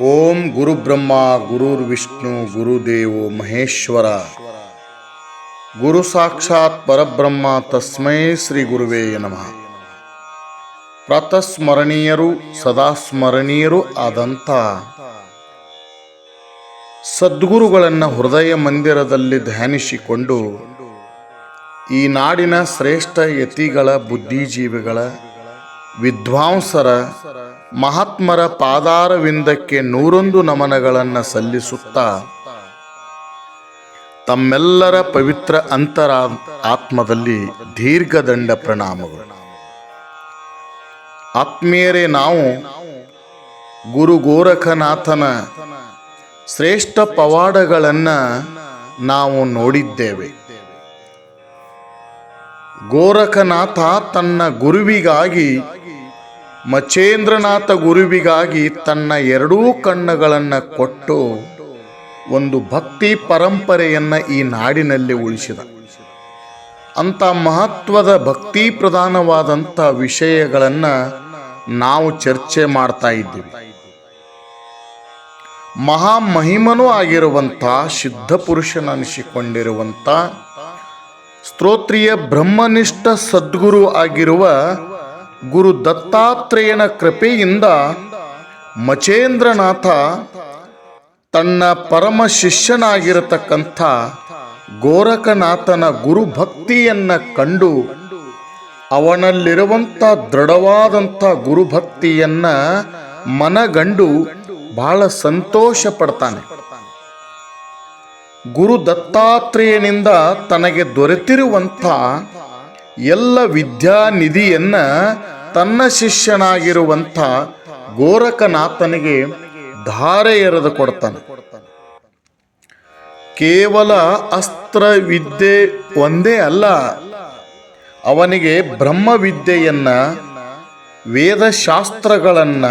ಓಂ ಗುರುಬ್ರಹ್ಮ ಗುರುರ್ ವಿಷ್ಣು ಗುರುದೇವೋ ಮಹೇಶ್ವರ. ಗುರು ಸಾಕ್ಷಾತ್ ಪರಬ್ರಹ್ಮ ತಸ್ಮೈ ಶ್ರೀ ಗುರುವೇ ನಮಃ. ಪ್ರತಸ್ಮರಣೀಯರು ಸದಾ ಸ್ಮರಣೀಯರು ಆದಂಥ ಸದ್ಗುರುಗಳನ್ನು ಹೃದಯ ಮಂದಿರದಲ್ಲಿ ಧ್ಯಾನಿಸಿಕೊಂಡು ಈ ನಾಡಿನ ಶ್ರೇಷ್ಠ ಯತಿಗಳ ಬುದ್ಧಿಜೀವಿಗಳ ವಿದ್ವಾಂಸರ ಮಹಾತ್ಮರ ಪಾದಾರವಿಂದಕ್ಕೆ ನೂರೊಂದು ನಮನಗಳನ್ನು ಸಲ್ಲಿಸುತ್ತಾ ತಮ್ಮೆಲ್ಲರ ಪವಿತ್ರ ಅಂತರ ಆತ್ಮದಲ್ಲಿ ದೀರ್ಘದಂಡ ಪ್ರಣಾಮಗಳು. ಆತ್ಮೀಯರೇ, ನಾವು ಗುರು ಗೋರಖನಾಥನ ಶ್ರೇಷ್ಠ ಪವಾಡಗಳನ್ನು ನಾವು ನೋಡಿದ್ದೇವೆ. ಗೋರಖನಾಥ ತನ್ನ ಗುರುವಿಗಾಗಿ ಮಚೇಂದ್ರನಾಥ ಗುರುವಿಗಾಗಿ ತನ್ನ ಎರಡೂ ಕಣ್ಣುಗಳನ್ನು ಕೊಟ್ಟು ಒಂದು ಭಕ್ತಿ ಪರಂಪರೆಯನ್ನು ಈ ನಾಡಿನಲ್ಲಿ ಉಳಿಸಿದ. ಅಂಥ ಮಹತ್ವದ ಭಕ್ತಿ ಪ್ರಧಾನವಾದಂಥ ವಿಷಯಗಳನ್ನು ನಾವು ಚರ್ಚೆ ಮಾಡ್ತಾ ಇದ್ದೀವಿ. ಮಹಾಮಹಿಮನೂ ಆಗಿರುವಂಥ, ಸಿದ್ಧ ಸ್ತೋತ್ರೀಯ ಬ್ರಹ್ಮನಿಷ್ಠ ಸದ್ಗುರು ಆಗಿರುವ ಗುರು ದತ್ತಾತ್ರೇಯನ ಕೃಪೆಯಿಂದ ಮಚೇಂದ್ರನಾಥ ತನ್ನ ಪರಮ ಶಿಷ್ಯನಾಗಿರತಕ್ಕಂಥ ಗೋರಖನಾಥನ ಗುರು ಭಕ್ತಿಯನ್ನ ಕಂಡು ಅವನಲ್ಲಿರುವಂಥ ದೃಢವಾದಂಥ ಗುರುಭಕ್ತಿಯನ್ನ ಮನಗಂಡು ಬಹಳ ಸಂತೋಷ ಪಡ್ತಾನೆ ಗುರು ದತ್ತಾತ್ರೇಯನಿಂದ ತನಗೆ ದೊರೆತಿರುವಂಥ ಎಲ್ಲ ವಿದ್ಯಾನಿಧಿಯನ್ನ ತನ್ನ ಶಿಷ್ಯನಾಗಿರುವಂಥ ಗೋರಖನಾಥನಿಗೆ ಧಾರೆ ಎರೆದು ಕೊಡ್ತಾನೆ. ಕೇವಲ ಅಸ್ತ್ರ ವಿದ್ಯೆ ಒಂದೇ ಅಲ್ಲ, ಅವನಿಗೆ ಬ್ರಹ್ಮ ವಿದ್ಯೆಯನ್ನ ವೇದ ಶಾಸ್ತ್ರಗಳನ್ನ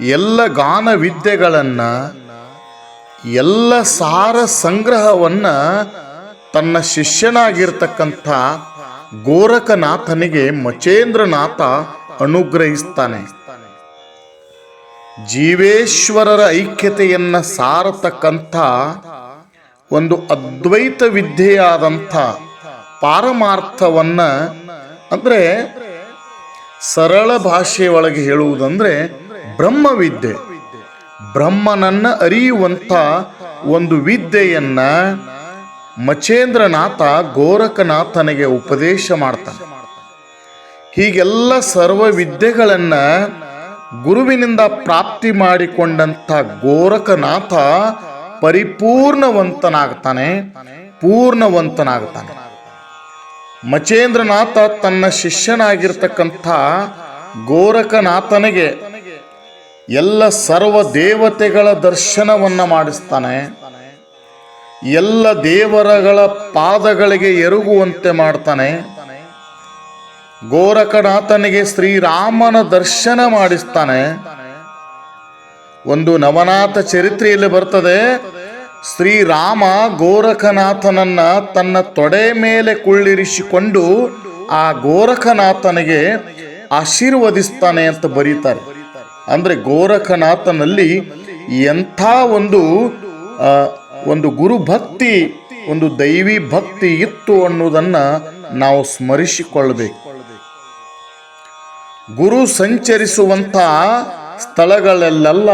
ಎಲ್ಲ ಗಾನ ವಿದ್ಯೆಗಳನ್ನ ಎಲ್ಲ ಸಾರ ಸಂಗ್ರಹವನ್ನ ತನ್ನ ಶಿಷ್ಯನಾಗಿರ್ತಕ್ಕಂಥ ಗೋರಖನಾಥನಿಗೆ ಮಚೇಂದ್ರನಾಥ ಅನುಗ್ರಹಿಸ್ತಾನೆ. ಜೀವೇಶ್ವರರ ಐಕ್ಯತೆಯನ್ನ ಸಾರತಕ್ಕಂಥ ಒಂದು ಅದ್ವೈತ ವಿದ್ಯೆಯಾದಂಥ ಪಾರಮಾರ್ಥವನ್ನ ಅಂದ್ರೆ ಸರಳ ಭಾಷೆಯೊಳಗೆ ಹೇಳುವುದಂದ್ರೆ ಬ್ರಹ್ಮ ವಿದ್ಯೆ ಬ್ರಹ್ಮನನ್ನ ಅರಿಯುವಂಥ ಒಂದು ವಿದ್ಯೆಯನ್ನ ಮಚೇಂದ್ರನಾಥ ಗೋರಖನಾಥನಿಗೆ ಉಪದೇಶ ಮಾಡ್ತಾನೆ. ಹೀಗೆಲ್ಲ ಸರ್ವ ವಿದ್ಯೆಗಳನ್ನು ಗುರುವಿನಿಂದ ಪ್ರಾಪ್ತಿ ಮಾಡಿಕೊಂಡಂಥ ಗೋರಖನಾಥ ಪರಿಪೂರ್ಣವಂತನಾಗ್ತಾನೆ, ಪೂರ್ಣವಂತನಾಗ್ತಾನೆ. ಮಚೇಂದ್ರನಾಥ ತನ್ನ ಶಿಷ್ಯನಾಗಿರ್ತಕ್ಕಂಥ ಗೋರಖನಾಥನಿಗೆ ಎಲ್ಲ ಸರ್ವ ದೇವತೆಗಳ ದರ್ಶನವನ್ನು ಮಾಡಿಸ್ತಾನೆ. ಎಲ್ಲ ದೇವರಗಳ ಪಾದಗಳಿಗೆ ಎರಗುವಂತೆ ಮಾಡ್ತಾನೆ. ಗೋರಖನಾಥನಿಗೆ ಶ್ರೀರಾಮನ ದರ್ಶನ ಮಾಡಿಸ್ತಾನೆ. ಒಂದು ನವನಾಥ ಚರಿತ್ರೆಯಲ್ಲಿ ಬರ್ತದೆ, ಶ್ರೀರಾಮ ಗೋರಖನಾಥನನ್ನ ತನ್ನ ತೊಡೆ ಮೇಲೆ ಕುಳ್ಳಿರಿಸಿಕೊಂಡು ಆ ಗೋರಖನಾಥನಿಗೆ ಆಶೀರ್ವದಿಸ್ತಾನೆ ಅಂತ ಬರೀತಾರೆ. ಅಂದ್ರೆ ಗೋರಖನಾಥನಲ್ಲಿ ಎಂಥ ಒಂದು ಒಂದು ಗುರು ಭಕ್ತಿ, ಒಂದು ದೈವಿ ಭಕ್ತಿ ಇತ್ತು ಅನ್ನೋದನ್ನು ನಾವು ಸ್ಮರಿಸಿಕೊಳ್ಳಬೇಕು. ಗುರು ಸಂಚರಿಸುವಂಥ ಸ್ಥಳಗಳಲ್ಲೆಲ್ಲ,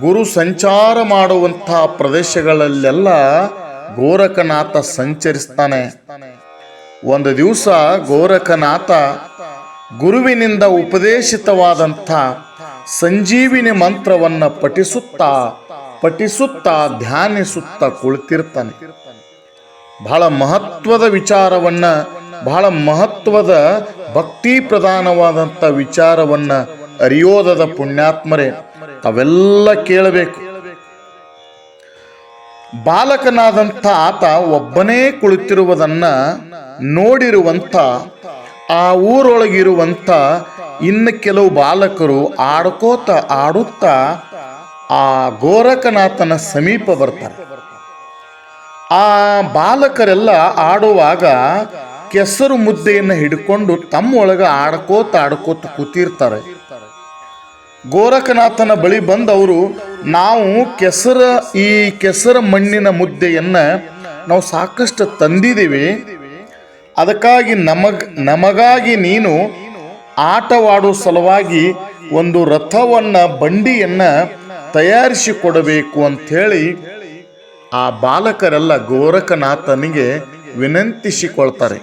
ಗುರು ಸಂಚಾರ ಮಾಡುವಂಥ ಪ್ರದೇಶಗಳಲ್ಲೆಲ್ಲ ಗೋರಖನಾಥ ಸಂಚರಿಸ್ತಾನೆ. ಒಂದು ದಿವಸ ಗೋರಖನಾಥ ಗುರುವಿನಿಂದ ಉಪದೇಶಿತವಾದಂಥ ಸಂಜೀವಿನಿ ಮಂತ್ರವನ್ನು ಪಠಿಸುತ್ತಾ ಪಠಿಸುತ್ತಾ, ಧ್ಯಾನಿಸುತ್ತಾ ಕುಳಿತಿರ್ತಾನೆ. ಬಹಳ ಮಹತ್ವದ ವಿಚಾರವನ್ನ, ಬಹಳ ಮಹತ್ವದ ಭಕ್ತಿ ಪ್ರಧಾನವಾದಂತ ವಿಚಾರವನ್ನ ಅರಿಯೋದದ ಪುಣ್ಯಾತ್ಮರೇ, ತಾವೆಲ್ಲ ಕೇಳಬೇಕು. ಬಾಲಕನಾದಂಥ ಆತ ಒಬ್ಬನೇ ಕುಳಿತಿರುವುದನ್ನ ನೋಡಿರುವಂಥ ಆ ಊರೊಳಗಿರುವಂಥ ಇನ್ನು ಕೆಲವು ಬಾಲಕರು ಆಡ್ಕೋತ, ಆಡುತ್ತಾ ಆ ಗೋರಖನಾಥನ ಸಮೀಪ ಬರ್ತಾರೆ. ಆ ಬಾಲಕರೆಲ್ಲ ಆಡುವಾಗ ಕೆಸರು ಮುದ್ದೆಯನ್ನು ಹಿಡ್ಕೊಂಡು ತಮ್ಮೊಳಗೆ ಆಡ್ಕೋತ ಆಡ್ಕೋತ ಕೂತಿರ್ತಾರೆ. ಗೋರಖನಾಥನ ಬಳಿ ಬಂದವರು, ನಾವು ಕೆಸರ, ಈ ಕೆಸರ ಮಣ್ಣಿನ ಮುದ್ದೆಯನ್ನು ನಾವು ಸಾಕಷ್ಟು ತಂದಿದ್ದೀವಿ. ಅದಕ್ಕಾಗಿ ನಮಗ್, ನಮಗಾಗಿ ನೀನು ಆಟವಾಡೋ ಸಲುವಾಗಿ ಒಂದು ರಥವನ್ನ, ಬಂಡಿಯನ್ನ ತಯಾರಿಸಿ ಕೊಡಬೇಕು ಅಂಥೇಳಿ ಆ ಬಾಲಕರೆಲ್ಲ ಗೋರಖನಾಥನಿಗೆ ವಿನಂತಿಸಿಕೊಳ್ತಾರೆ.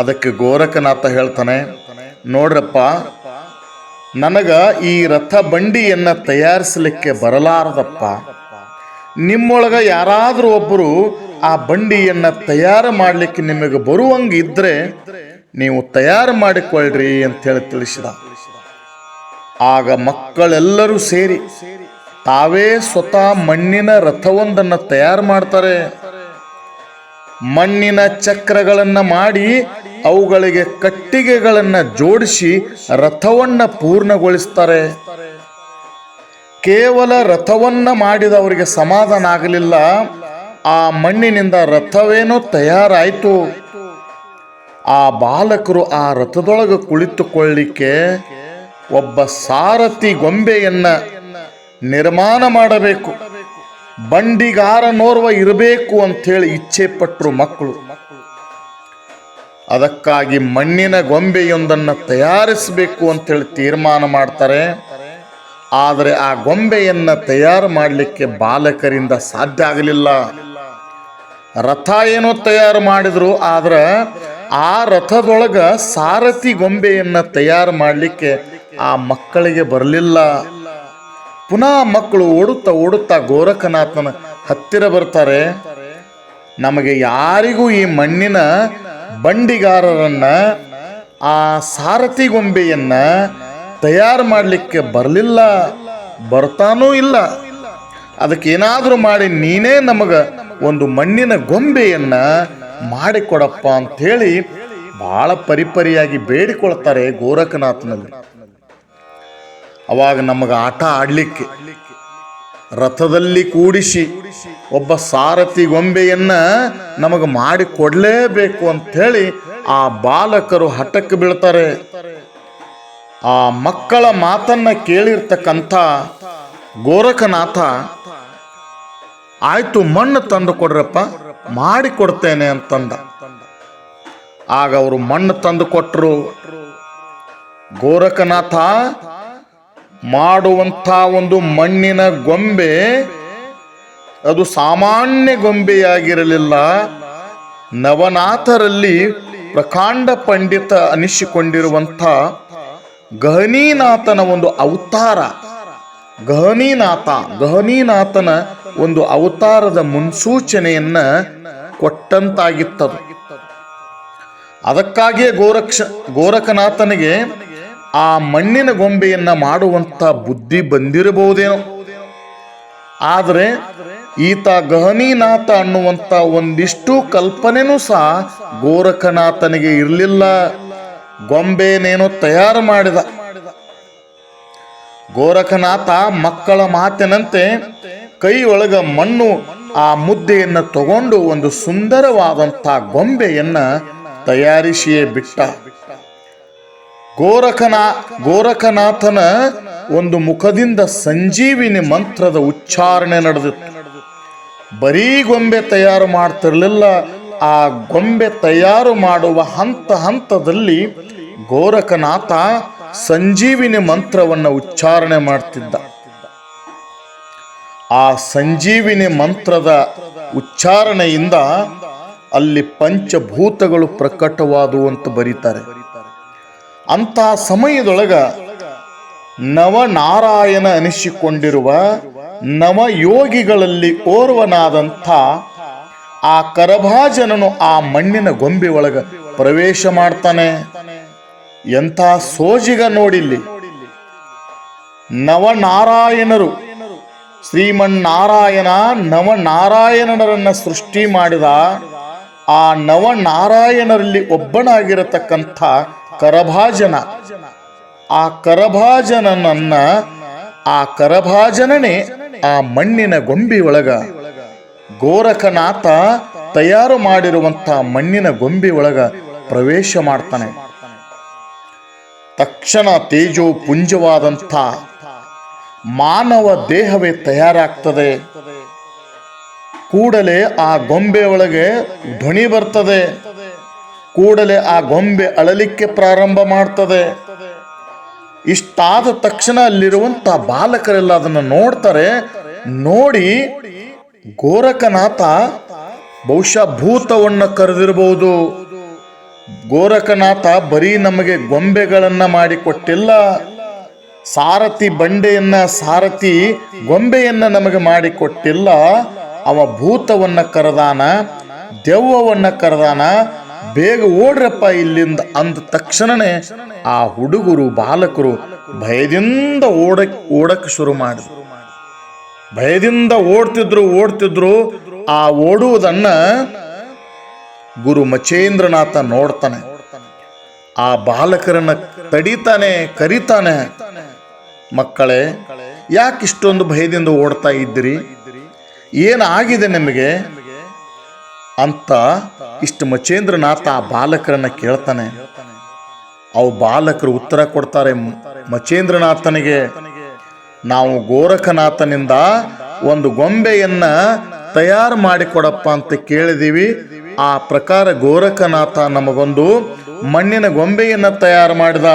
ಅದಕ್ಕೆ ಗೋರಖನಾಥ ಹೇಳ್ತಾನೆ, ನೋಡ್ರಪ್ಪ, ನನಗ ಈ ರಥ ಬಂಡಿಯನ್ನು ತಯಾರಿಸಲಿಕ್ಕೆ ಬರಲಾರದಪ್ಪ. ನಿಮ್ಮೊಳಗ ಯಾರಾದರೂ ಒಬ್ಬರು ಆ ಬಂಡಿಯನ್ನು ತಯಾರು ಮಾಡಲಿಕ್ಕೆ ನಿಮಗೆ ಬರುವಂಗಿದ್ರೆ ನೀವು ತಯಾರು ಮಾಡಿಕೊಳ್ಳ್ರಿ ಅಂತೇಳಿ ತಿಳಿಸಿದ. ಆಗ ಮಕ್ಕಳೆಲ್ಲರೂ ಸೇರಿ ತಾವೇ ಸ್ವತಃ ಮಣ್ಣಿನ ರಥವೊಂದನ್ನು ತಯಾರು ಮಾಡ್ತಾರೆ. ಮಣ್ಣಿನ ಚಕ್ರಗಳನ್ನು ಮಾಡಿ ಅವುಗಳಿಗೆ ಕಟ್ಟಿಗೆಗಳನ್ನು ಜೋಡಿಸಿ ರಥವನ್ನು ಪೂರ್ಣಗೊಳಿಸ್ತಾರೆ. ಕೇವಲ ರಥವನ್ನು ಮಾಡಿದವರಿಗೆ ಸಮಾಧಾನ ಆಗಲಿಲ್ಲ. ಆ ಮಣ್ಣಿನಿಂದ ರಥವೇನೋ ತಯಾರಾಯಿತು. ಆ ಬಾಲಕರು ಆ ರಥದೊಳಗೆ ಕುಳಿತುಕೊಳ್ಳಿಕ್ಕೆ ಒಬ್ಬ ಸಾರಥಿ ಗೊಂಬೆಯನ್ನು ನಿರ್ಮಾಣ ಮಾಡಬೇಕು. ಬಂಡಿಗಾರನೋರ್ವ ಇರಬೇಕು ಅಂಥೇಳಿ ಇಚ್ಛೆ ಪಟ್ಟರು ಮಕ್ಕಳು. ಅದಕ್ಕಾಗಿ ಮಣ್ಣಿನ ಗೊಂಬೆಯೊಂದನ್ನು ತಯಾರಿಸಬೇಕು ಅಂತೇಳಿ ತೀರ್ಮಾನ ಮಾಡ್ತಾರೆ. ಆದರೆ ಆ ಗೊಂಬೆಯನ್ನು ತಯಾರು ಮಾಡಲಿಕ್ಕೆ ಬಾಲಕರಿಂದ ಸಾಧ್ಯ ಆಗಲಿಲ್ಲ. ರಥ ಏನೋ ತಯಾರು ಮಾಡಿದ್ರು, ಆದ್ರೆ ಆ ರಥದೊಳಗ ಸಾರಥಿ ಗೊಂಬೆಯನ್ನು ತಯಾರು ಮಾಡಲಿಕ್ಕೆ ಆ ಮಕ್ಕಳಿಗೆ ಬರಲಿಲ್ಲ. ಪುನಃ ಮಕ್ಕಳು ಓಡುತ್ತಾ ಓಡುತ್ತಾ ಗೋರಖನಾಥನ ಹತ್ತಿರ ಬರ್ತಾರೆ. ನಮಗೆ ಯಾರಿಗೂ ಈ ಮಣ್ಣಿನ ಬಂಡಿಗಾರರನ್ನ, ಆ ಸಾರಥಿ ಗೊಂಬೆಯನ್ನ ತಯಾರು ಮಾಡಲಿಕ್ಕೆ ಬರಲಿಲ್ಲ. ಬರ್ತಾನೂ ಇಲ್ಲ. ಅದಕ್ಕೆ ಏನಾದರೂ ಮಾಡಿ ನೀನೇ ನಮಗೆ ಒಂದು ಮಣ್ಣಿನ ಗೊಂಬೆಯನ್ನ ಮಾಡಿಕೊಡಪ್ಪ ಅಂಥೇಳಿ ಭಾಳ ಪರಿಪರಿಯಾಗಿ ಬೇಡಿಕೊಳ್ತಾರೆ ಗೋರಖನಾಥನಲ್ಲಿ. ಅವಾಗ ನಮಗೆ ಆಟ ಆಡಲಿಕ್ಕೆ ರಥದಲ್ಲಿ ಕೂಡಿಸಿ ಒಬ್ಬ ಸಾರಥಿ ಗೊಂಬೆಯನ್ನ ನಮಗೆ ಮಾಡಿ ಕೊಡಲೇಬೇಕು ಅಂಥೇಳಿ ಆ ಬಾಲಕರು ಹಠಕ್ಕೆ ಬೀಳ್ತಾರೆ. ಆ ಮಕ್ಕಳ ಮಾತನ್ನ ಕೇಳಿರ್ತಕ್ಕಂಥ ಗೋರಖನಾಥ, ಆಯ್ತು, ಮಣ್ಣು ತಂದು ಕೊಡ್ರಪ್ಪ, ಮಾಡಿ ಕೊಡ್ತೇನೆ ಅಂತಂದ. ಆಗ ಅವರು ಮಣ್ಣು ತಂದು ಕೊಟ್ಟರು ಗೋರಖನಾಥ ಮಾಡುವಂಥ ಒಂದು ಮಣ್ಣಿನ ಗೊಂಬೆ ಅದು ಸಾಮಾನ್ಯ ಗೊಂಬೆಯಾಗಿರಲಿಲ್ಲ. ನವನಾಥರಲ್ಲಿ ಪ್ರಕಾಂಡ ಪಂಡಿತ ಅನಿಸಿಕೊಂಡಿರುವಂಥ ಗಹನೀನಾಥನ ಒಂದು ಅವತಾರ, ಗಹನೀನಾಥ, ಗಹನೀನಾಥನ ಒಂದು ಅವತಾರದ ಮುನ್ಸೂಚನೆಯನ್ನ ಕೊಟ್ಟಂತಾಗಿತ್ತದು. ಅದಕ್ಕಾಗಿಯೇ ಗೋರಕ್ಷ, ಗೋರಖನಾಥನಿಗೆ ಆ ಮಣ್ಣಿನ ಗೊಂಬೆಯನ್ನ ಮಾಡುವಂತ ಬುದ್ಧಿ ಬಂದಿರಬಹುದೇನೋ? ಆದರೆ ಈತ ಗಹನೀನಾಥ ಅನ್ನುವಂಥ ಒಂದಿಷ್ಟು ಕಲ್ಪನೆನೂ ಸಹ ಗೋರಖನಾಥನಿಗೆ ಇರಲಿಲ್ಲ. ಗೊಂಬೆನೇನೋ ತಯಾರು ಮಾಡಿದ. ಗೋರಖನಾಥ ಮಕ್ಕಳ ಮಾತಿನಂತೆ ಕೈಯೊಳಗ ಮಣ್ಣು, ಆ ಮುದ್ದೆಯನ್ನು ತಗೊಂಡು ಒಂದು ಸುಂದರವಾದಂಥ ಗೊಂಬೆಯನ್ನು ತಯಾರಿಸಿಯೇ ಬಿಟ್ಟ. ಗೋರಖನ, ಗೋರಖನಾಥನ ಒಂದು ಮುಖದಿಂದ ಸಂಜೀವಿನಿ ಮಂತ್ರದ ಉಚ್ಚಾರಣೆ ನಡೆದಿತ್ತು. ಬರೀ ಗೊಂಬೆ ತಯಾರು ಮಾಡ್ತಿರಲಿಲ್ಲ, ಆ ಗೊಂಬೆ ತಯಾರು ಮಾಡುವ ಹಂತ ಹಂತದಲ್ಲಿ ಗೋರಖನಾಥ ಸಂಜೀವಿನಿ ಮಂತ್ರವನ್ನು ಉಚ್ಚಾರಣೆ ಮಾಡ್ತಿದ್ದ. ಆ ಸಂಜೀವಿನಿ ಮಂತ್ರದ ಉಚ್ಚಾರಣೆಯಿಂದ ಅಲ್ಲಿ ಪಂಚಭೂತಗಳು ಪ್ರಕಟವಾದುವಂತ ಬರೀತಾರೆ. ಅಂತಹ ಸಮಯದೊಳಗೆ ನವನಾರಾಯಣ ಅನಿಸಿಕೊಂಡಿರುವ ನವಯೋಗಿಗಳಲ್ಲಿ ಓರ್ವನಾದಂಥ ಆ ಕರಭಾಜನನು ಆ ಮಣ್ಣಿನ ಗೊಂಬೆ ಒಳಗೆ ಪ್ರವೇಶ ಮಾಡ್ತಾನೆ. ಎಂಥ ಸೋಜಿಗ ನೋಡಿಲ್ಲಿ. ನವನಾರಾಯಣರು ಶ್ರೀಮನ್ನಾರಾಯಣ ನವನಾರಾಯಣರನ್ನ ಸೃಷ್ಟಿ ಮಾಡಿದ ಆ ನವನಾರಾಯಣರಲ್ಲಿ ಒಬ್ಬನಾಗಿರತಕ್ಕಂಥ ಕರಭಾಜನ. ಆ ಕರಭಾಜನನ್ನ ಆ ಕರಭಾಜನನೇ ಆ ಮಣ್ಣಿನ ಗೊಂಬಿ ಒಳಗ. ಗೋರಖನಾಥ ತಯಾರು ಮಾಡಿರುವಂತ ಮಣ್ಣಿನ ಗೊಂಬಿ ಒಳಗ ಪ್ರವೇಶ ಮಾಡ್ತಾನೆ. ತಕ್ಷಣ ತೇಜೋ ಪುಂಜವಾದಂಥ ಮಾನವ ದೇಹವೇ ತಯಾರಾಗ್ತದೆ. ಕೂಡಲೇ ಆ ಗೊಂಬೆ ಒಳಗೆ ಧ್ವನಿ ಬರ್ತದೆ. ಕೂಡಲೇ ಆ ಗೊಂಬೆ ಅಳಲಿಕ್ಕೆ ಪ್ರಾರಂಭ ಮಾಡ್ತದೆ. ಇಷ್ಟಾದ ತಕ್ಷಣ ಅಲ್ಲಿರುವಂತ ಬಾಲಕರೆಲ್ಲ ಅದನ್ನು ನೋಡ್ತಾರೆ. ನೋಡಿ ಗೋರಖನಾಥ ಬಹುಶಃ ಭೂತವನ್ನ ಕರೆದಿರಬಹುದು ಗೋರಖನಾಥ ಬರೀ ನಮಗೆ ಗೊಂಬೆಗಳನ್ನ ಮಾಡಿಕೊಟ್ಟಿಲ್ಲ. ಸಾರಥಿ ಬಂಡೆಯನ್ನ, ಸಾರಥಿ ಗೊಂಬೆಯನ್ನ ನಮಗೆ ಮಾಡಿಕೊಟ್ಟಿಲ್ಲ. ಅವ ಭೂತವನ್ನ ಕರೆದಾನ, ದೆವ್ವವನ್ನ ಕರೆದಾನ ಬೇಗ ಓಡ್ರಪ್ಪ ಇಲ್ಲಿಂದ ಅಂದ ತಕ್ಷಣನೇ ಆ ಹುಡುಗರು, ಬಾಲಕರು ಭಯದಿಂದ ಓಡ ಓಡಕ್ಕೆ ಶುರು ಮಾಡಿದ್ರು. ಭಯದಿಂದ ಓಡ್ತಿದ್ರು ಓಡ್ತಿದ್ರು. ಆ ಓಡುವುದನ್ನ ಗುರು ಮಚೇಂದ್ರನಾಥ ನೋಡ್ತಾನೆ. ಆ ಬಾಲಕರನ್ನ ತಡಿತಾನೆ, ಕರಿತಾನೆ. ಮಕ್ಕಳೇ ಯಾಕೆ ಇಷ್ಟೊಂದು ಭಯದಿಂದ ಓಡ್ತಾ ಇದ್ದೀರಿ? ಏನಾಗಿದೆ ನಿಮಗೆ? ಅಂತ ಇಷ್ಟು ಮಚೇಂದ್ರನಾಥ ಆ ಬಾಲಕರನ್ನ ಕೇಳ್ತಾನೆ. ಅವು ಬಾಲಕರು ಉತ್ತರ ಕೊಡ್ತಾರೆ, ಮಚೇಂದ್ರನಾಥನಿಗೆ ನಾವು ಗೋರಖನಾಥನಿಂದ ಒಂದು ಗೊಂಬೆಯನ್ನ ತಯಾರು ಮಾಡಿಕೊಡಪ್ಪ ಅಂತ ಕೇಳಿದೀವಿ. ಆ ಪ್ರಕಾರ ಗೋರಖನಾಥ ನಮಗೊಂದು ಮಣ್ಣಿನ ಗೊಂಬೆಯನ್ನ ತಯಾರು ಮಾಡಿದ.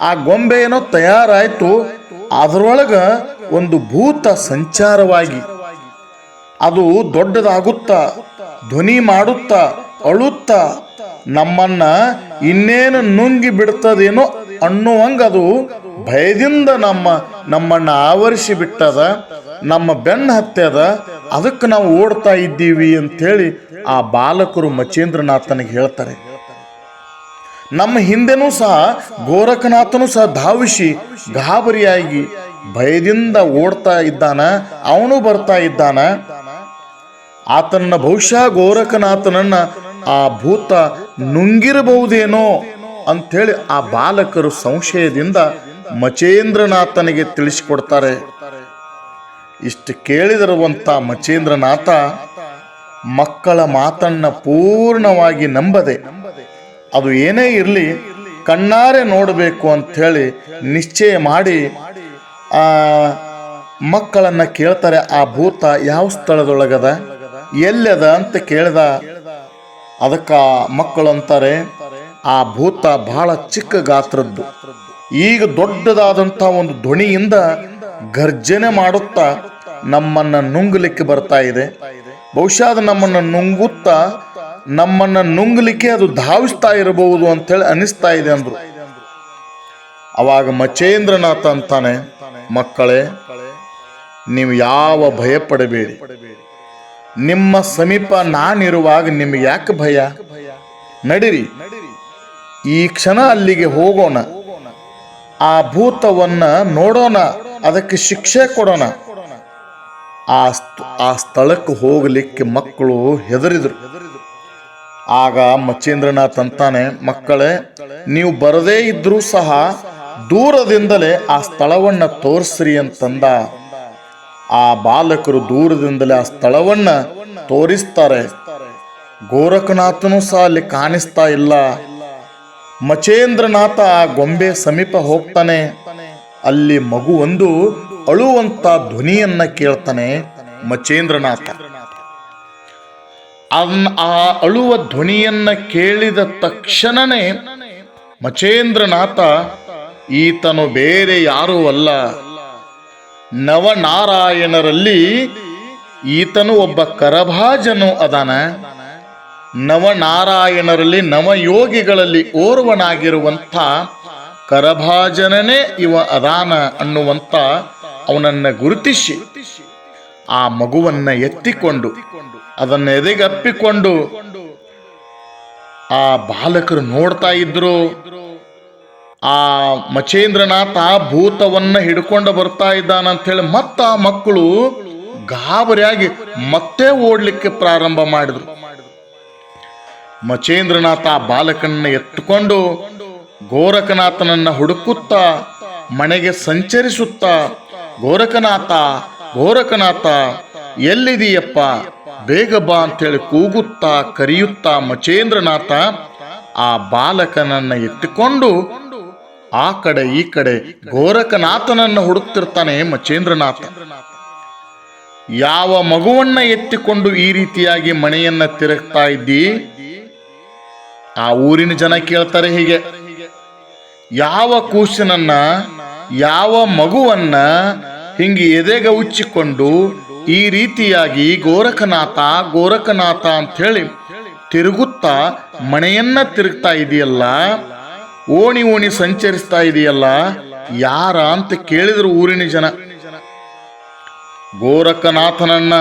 ಆ ಗೊಂಬೆಯನ್ನು ತಯಾರಾಯಿತು. ಅದರೊಳಗ ಒಂದು ಭೂತ ಸಂಚಾರವಾಗಿ ಅದು ದೊಡ್ಡದಾಗುತ್ತಾ ಧ್ವನಿ ಮಾಡುತ್ತಾ, ಅಳುತ್ತಾ, ನಮ್ಮನ್ನ ಇನ್ನೇನು ನುಂಗಿ ಬಿಡ್ತದೇನೋ ಅನ್ನುವಂಗ ಅದು ಭಯದಿಂದ ನಮ್ಮ, ನಮ್ಮನ್ನ ಆವರಿಸಿ ಬಿಟ್ಟದ, ನಮ್ಮ ಬೆನ್ನ ಹತ್ಯದ, ಅದಕ್ಕೆ ನಾವು ಓಡ್ತಾ ಇದ್ದೀವಿ ಅಂತೇಳಿ ಆ ಬಾಲಕರು ಮಚೇಂದ್ರನಾಥನಿಗೆ ಹೇಳ್ತಾರೆ. ನಮ್ಮ ಹಿಂದೆನೂ ಸಹ ಗೋರಖನಾಥನು ಸಹ ಧಾವಿಸಿ ಗಾಬರಿಯಾಗಿ ಭಯದಿಂದ ಓಡ್ತಾ ಇದ್ದಾನ, ಅವನು ಬರ್ತಾ ಇದ್ದಾನ ಆತನ ಬಹುಶಃ ಗೋರಖನಾಥನನ್ನ ಆ ಭೂತ ನುಂಗಿರಬಹುದೇನೋ ಅಂಥೇಳಿ ಆ ಬಾಲಕರು ಸಂಶಯದಿಂದ ಮಚೇಂದ್ರನಾಥನಿಗೆ ತಿಳಿಸಿಕೊಡ್ತಾರೆ. ಇಷ್ಟು ಕೇಳಿದಿರುವಂತ ಮಚೇಂದ್ರನಾಥ ಮಕ್ಕಳ ಮಾತನ್ನ ಪೂರ್ಣವಾಗಿ ನಂಬದೆ, ಅದು ಏನೇ ಇರಲಿ ಕಣ್ಣಾರೆ ನೋಡಬೇಕು ಅಂಥೇಳಿ ನಿಶ್ಚಯ ಮಾಡಿ ಆ ಮಕ್ಕಳನ್ನು ಕೇಳ್ತಾರೆ, ಆ ಭೂತ ಯಾವ ಸ್ಥಳದೊಳಗದ? ಎಲ್ಲದ ಅಂತ ಕೇಳ್ದ, ಅದಕ್ಕ ಮಕ್ಕಳು ಅಂತಾರೆ, ಆ ಭೂತ ಬಹಳ ಚಿಕ್ಕ ಗಾತ್ರದ್ದು. ಈಗ ದೊಡ್ಡದಾದಂಥ ಒಂದು ಧ್ವನಿಯಿಂದ ಗರ್ಜನೆ ಮಾಡುತ್ತಾ ನಮ್ಮನ್ನ ನುಂಗಲಿಕ್ಕೆ ಬರ್ತಾ ಇದೆ. ಬಹುಶಃ ಅದು ನಮ್ಮನ್ನ ನುಂಗುತ್ತಾ, ನಮ್ಮನ್ನ ನುಂಗಲಿಕ್ಕೆ ಅದು ಧಾವಿಸ್ತಾ ಇರಬಹುದು ಅಂತೇಳಿ ಅನಿಸ್ತಾ ಇದೆ ಅಂದ್ರು. ಅವಾಗ ಮಚೇಂದ್ರನಾಥ ಅಂತಾನೆ, ಮಕ್ಕಳೇ, ನೀವು ಯಾವ ಭಯ ಪಡಬೇಡಿ ನಿಮ್ಮ ಸಮೀಪ ನಾನಿರುವಾಗ ನಿಮಗೆ ಯಾಕೆ ಭಯ? ನಡಿರಿ. ಈ ಕ್ಷಣ ಅಲ್ಲಿಗೆ ಹೋಗೋಣ. ಆ ಭೂತವನ್ನ ನೋಡೋಣ. ಅದಕ್ಕೆ ಶಿಕ್ಷೆ ಕೊಡೋಣ. ಆ ಆ ಸ್ಥಳಕ್ಕೆ ಹೋಗಲಿಕ್ಕೆ ಮಕ್ಕಳು ಹೆದರಿದ್ರು. ಆಗ ಮಚೇಂದ್ರನಾಥ್ ಅಂತಾನೆ, ಮಕ್ಕಳೇ, ನೀವು ಬರದೇ ಇದ್ರೂ ಸಹ ದೂರದಿಂದಲೇ ಆ ಸ್ಥಳವನ್ನ ತೋರಿಸ್ರಿ ಅಂತಂದ. ಆ ಬಾಲಕರು ದೂರದಿಂದಲೇ ಆ ಸ್ಥಳವನ್ನ ತೋರಿಸ್ತಾರೆ. ಗೋರಖನಾಥನು ಸಹ ಅಲ್ಲಿ ಕಾಣಿಸ್ತಾ ಇಲ್ಲ. ಮಚೇಂದ್ರನಾಥ ಆ ಗೊಂಬೆ ಸಮೀಪ ಹೋಗ್ತಾನೆ. ಅಲ್ಲಿ ಮಗು ಒಂದು ಅಳುವಂತ ಧ್ವನಿಯನ್ನ ಕೇಳ್ತಾನೆ ಮಚೇಂದ್ರನಾಥ. ಆ ಅಳುವ ಧ್ವನಿಯನ್ನ ಕೇಳಿದ ತಕ್ಷಣನೇ ಮಚೇಂದ್ರನಾಥ, ಈತನು ಬೇರೆ ಯಾರೂ ಅಲ್ಲ. ನವನಾರಾಯಣರಲ್ಲಿ ಈತನು ಒಬ್ಬ ಕರಭಾಜನು ಅದಾನ. ನವನಾರಾಯಣರಲ್ಲಿ ನವಯೋಗಿಗಳಲ್ಲಿ ಓರ್ವನಾಗಿರುವಂಥ ಕರಭಾಜನನೇ ಇವ ಅದಾನ ಅನ್ನುವಂಥ ಅವನನ್ನ ಗುರುತಿಸಿ ಆ ಮಗುವನ್ನ ಎತ್ತಿಕೊಂಡು ಅದನ್ನ ಎದೆಗಪ್ಪಿಕೊಂಡು ಆ ಬಾಲಕರು ನೋಡ್ತಾ ಇದ್ರು. ಆ ಮಚೇಂದ್ರನಾಥ ಭೂತವನ್ನ ಹಿಡ್ಕೊಂಡು ಬರ್ತಾ ಇದ್ದಾನ ಅಂತ ಹೇಳಿ ಮತ್ತ ಆ ಮಕ್ಕಳು ಗಾಬರಿಯಾಗಿ ಮತ್ತೆ ಓಡ್ಲಿಕ್ಕೆ ಪ್ರಾರಂಭ ಮಾಡಿದ್ರು. ಮಚೇಂದ್ರನಾಥ ಆ ಬಾಲಕನ್ನ ಎತ್ತುಕೊಂಡು ಗೋರಖನಾಥನನ್ನ ಹುಡುಕುತ್ತಾ ಮನೆಗೆ ಸಂಚರಿಸುತ್ತಾ ಗೋರಖನಾಥ ಗೋರಖನಾಥ ಎಲ್ಲಿದೀಯಪ್ಪ ಬೇಗ ಬಾ ಅಂತೇಳಿ ಕೂಗುತ್ತಾ, ಕರೆಯುತ್ತಾ ಮಚೇಂದ್ರನಾಥ ಆ ಬಾಲಕನನ್ನ ಎತ್ತಿಕೊಂಡು ಆ ಕಡೆ, ಈ ಕಡೆ ಗೋರಖನಾಥನನ್ನು ಹುಡುಕ್ತಿರ್ತಾನೆ ಮಚೇಂದ್ರನಾಥ ಯಾವ ಮಗುವನ್ನ ಎತ್ತಿಕೊಂಡು ಈ ರೀತಿಯಾಗಿ ಮನೆಯನ್ನ ತಿರುಗ್ತಾ ಇದ್ದಿ? ಆ ಊರಿನ ಜನ ಕೇಳ್ತಾರೆ ಹೀಗೆ. ಯಾವ ಕೂಸಿನನ್ನ, ಯಾವ ಮಗುವನ್ನ ಹಿಂಗೆ ಎದೆಗ ಉಚ್ಚಿಕೊಂಡು ಈ ರೀತಿಯಾಗಿ ಗೋರಖನಾಥ ಗೋರಖನಾಥ ಅಂತ ಹೇಳಿ ತಿರುಗುತ್ತಾ ಮನೆಯನ್ನ ತಿರುಗ್ತಾ ಇದೆಯಲ್ಲ ಓಣಿ ಓಣಿ ಸಂಚರಿಸ್ತಾ ಇದೆಯಲ್ಲ, ಯಾರ ಅಂತ ಕೇಳಿದ್ರು ಊರಿನ ಜನ. ಗೋರಖನಾಥನನ್ನ